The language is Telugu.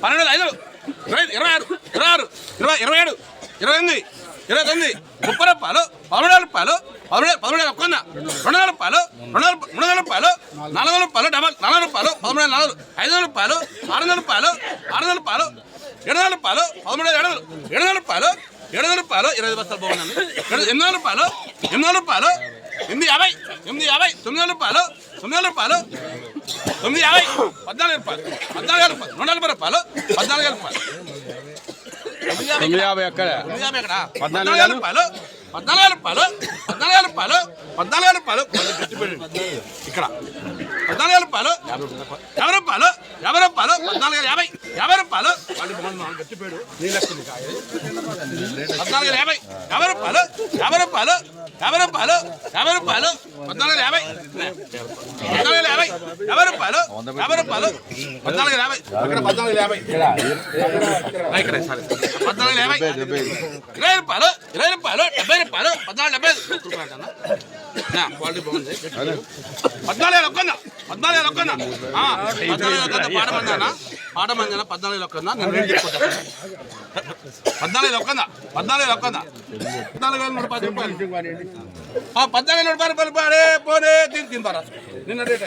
పన్నెండు ఐదు ఇరవై ఆరు ఇరవై ఆరు ఇరవై ఇరవై ఏడు ఇరవై ఎనిమిది ఇరవై తొమ్మిది ముప్పై రూపాయలు పదమూడు రూపాయలు పదమూడు పదమూడు వేల ఒక్క రెండు వందల రూపాయలు రెండు వందల మూడు వందల రూపాయలు నాలుగు వందల రూపాయలు డబల్ నాలుగు రూపాయలు పదమూడు నాలుగు ఐదు వందల రూపాయలు ఆరు వందల రూపాయలు ఆరు వందల రూపాయలు ఏడు వందల రూపాయలు పదమూడు వేల ఏడు వందలు ఏడు వందల రూపాయలు ఏడు వందల రూపాయలు ఇరవై బస్తాలు బాగున్నాను ఎనిమిది వందల రూపాయలు ఎనిమిది వందల రూపాయలు ఎనిమిది యాభై ఎనిమిది యాభై తొమ్మిది వందల రూపాయలు తొమ్మిది వందల రూపాయలు తొమ్మిది యాభై పద్నాలుగు రూపాయలు పద్నాలుగు వేల రూపాయలు నూట నలభై రూపాయలు పద్నాలుగు వేల రూపాయలు తొమ్మిది యాభై ఎక్కడ పద్నాలుగు రూపాయలు పద్నాలుగు రూపాయలు పద్నాలుగు రూపాయలు పద్నాలుగు రూపాయలు. ఇక్కడ పద్నాలుగు రూపాయలు యాభై రూపాయలు యాభై రూపాయలు పద్నాలుగు యాభై యాభై రూపాయలు. పద్నాలుగు యాభై యాభై రూపాయలు యాభై రూపాయలు యాభై రూపాయలు యాభై రూపాయలు పద్నాలుగు యాభై పద్నాలుగు వేల యాభై రూపాయలు యాభై రూపాయలు పద్నాలుగు యాభై. ఇక్కడ పద్నాలుగు యాభై. ఇక్కడే. సరే. పద్నాలుగు యాభై. ఇరవై రూపాయలు ఇరవై రూపాయలు డెబ్బై రూపాయలు పద్నాలుగు డెబ్బై క్వాలిటీ బాగుంది. పద్నాలుగు వేల ఒక్కన్నా. పద్నాలుగు వేల ఒక్కన్నా. ఆ, పద్నాలుగు ఒక్కన్నా. పాట మందనా పాట మందనా పద్నాలుగు ఒక్కన్నా. నేను రేట్ చెప్పుకుంటా. పద్నాలుగు వేల ఒక్కన్నా. పద్నాలుగు వేల ఒక్కన్నా. పద్నాలుగు వేల నూట పది రూపాయలు. పద్నాలుగు వేల నూట పది రూపాయలు. పోనే తిని తింటారా నిన్న రేట్